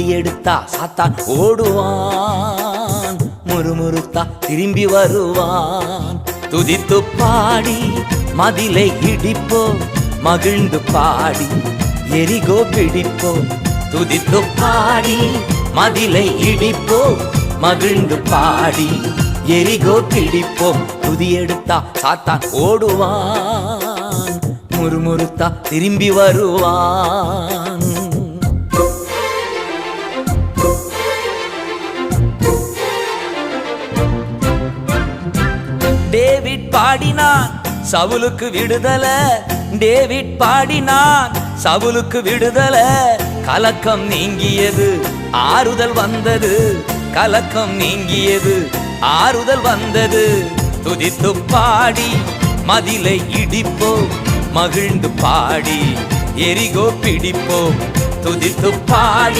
அடி எடுத்தா சாத்தான் ஓடுவான். முறுமுறுத்தா திரும்பி வருவான். துதித்து பாடி மதிலை இடிப்போம் மகிழ்ந்து பாடி எரிகோ பிடிப்போம் துதித்து பாடி மதிலை இடிப்போம் மகிழ்ந்து பாடி எரிகோ பிடிப்போம் துதி எடுத்தா சாத்தான் ஓடுவான். முறுமுறுத்தா திரும்பி வருவான். டேவிட் பாடினான் சவுலுக்கு விடுதல. டேவிட் பாடினான் சவுலுக்கு விடுதல. கலக்கம் நீங்கியது ஆறுதல் வந்தது. கலக்கம் நீங்கியது ஆறுதல் வந்தது. துதித்து பாடி மதிலை இடிப்போம் மகிழ்ந்து பாடி எரிகோ பிடிப்போம். துதித்து பாடி